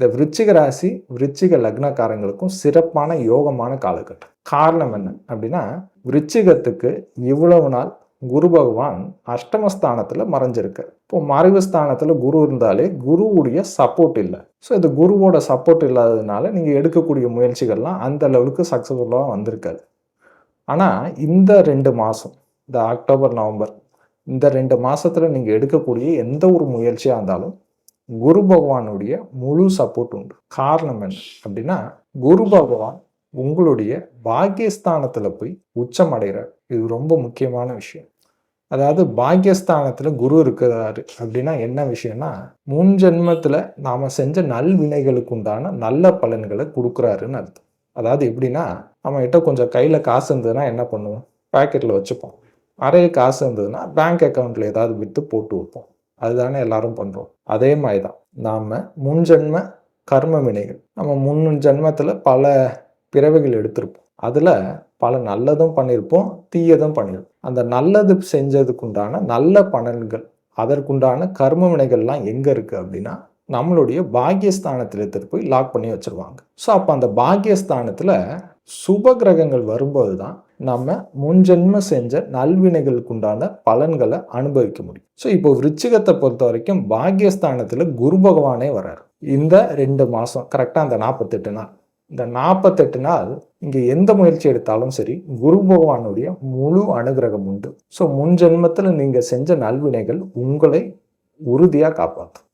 இந்த விருச்சிக ராசி விருச்சிக லக்னக்காரங்களுக்கும் சிறப்பான யோகமான காலகட்டம். காரணம் என்ன அப்படின்னா விருச்சிகத்துக்கு இவ்வளவு நாள் குரு பகவான் அஷ்டமஸ்தானத்தில் மறைஞ்சிருக்கு இப்போ மறைவு ஸ்தானத்தில் குரு இருந்தாலே குருவுடைய சப்போர்ட் இல்லை. ஸோ இந்த குருவோட சப்போர்ட் இல்லாததுனால நீங்கள் எடுக்கக்கூடிய முயற்சிகள்லாம் அந்த லெவலுக்கு சக்ஸஸ்ஃபுல்லாக வந்திருக்காது. ஆனால் இந்த ரெண்டு மாதம் இந்த அக்டோபர் நவம்பர் இந்த ரெண்டு மாதத்தில் நீங்கள் எடுக்கக்கூடிய எந்த ஒரு முயற்சியாக இருந்தாலும் குரு பகவானுடைய முழு சப்போர்ட் உண்டு. காரணம் என்ன அப்படின்னா குரு பகவான் உங்களுடைய பாக்கியஸ்தானத்தில் போய் உச்சம் அடைகிறார் இது ரொம்ப முக்கியமான விஷயம். அதாவது பாக்கியஸ்தானத்தில் குரு இருக்கிறாரு அப்படின்னா என்ன விஷயம்னா முன் ஜென்மத்தில் நாம் செஞ்ச நல்வினைகளுக்கு உண்டான நல்ல பலன்களை கொடுக்குறாருன்னு அர்த்தம். அதாவது எப்படின்னா நம்ம கிட்ட கொஞ்சம் கையில் காசு இருந்ததுன்னா என்ன பண்ணுவோம்? பாக்கெட்டில் வச்சுப்போம். நிறைய காசு இருந்ததுன்னா பேங்க் அக்கௌண்ட்டில் ஏதாவது விற்று போட்டு வைப்போம். அதுதானே எல்லாரும் பண்ணுறோம் அதே மாதிரி தான் நாம் முன்ஜென்ம கர்ம வினைகள். நம்ம முன் ஜென்மத்தில் பல பிறவைகள் எடுத்திருப்போம். அதில் பல நல்லதும் பண்ணியிருப்போம் தீயதும் பண்ணியிருப்போம் அந்த நல்லது செஞ்சதுக்குண்டான நல்ல பலன்கள் அதற்குண்டான கர்ம வினைகள்லாம் எங்கே இருக்குது அப்படின்னா நம்மளுடைய பாக்கியஸ்தானத்தில் எடுத்துகிட்டு போய் லாக் பண்ணி வச்சுருவாங்க. ஸோ அப்போ அந்த பாக்கியஸ்தானத்தில் சுப கிரகங்கள் வரும்போது தான் நம்ம முன்ஜென்ம செஞ்ச நல்வினைகளுக்கு உண்டான பலன்களை அனுபவிக்க முடியும். ஸோ இப்போ விருச்சிகத்தை பொறுத்த வரைக்கும் பாக்யஸ்தானத்தில் குரு பகவானே வர்றாரு. இந்த ரெண்டு மாதம் கரெக்டாக அந்த நாற்பத்தெட்டு நாள். இந்த நாற்பத்தெட்டு நாள் இங்கே எந்த முயற்சி எடுத்தாலும் சரி குரு பகவானுடைய முழு அனுகிரகம் உண்டு. ஸோ முன் ஜென்மத்தில் நீங்கள் செஞ்ச நல்வினைகள் உங்களை உறுதியாக காப்பாற்றும்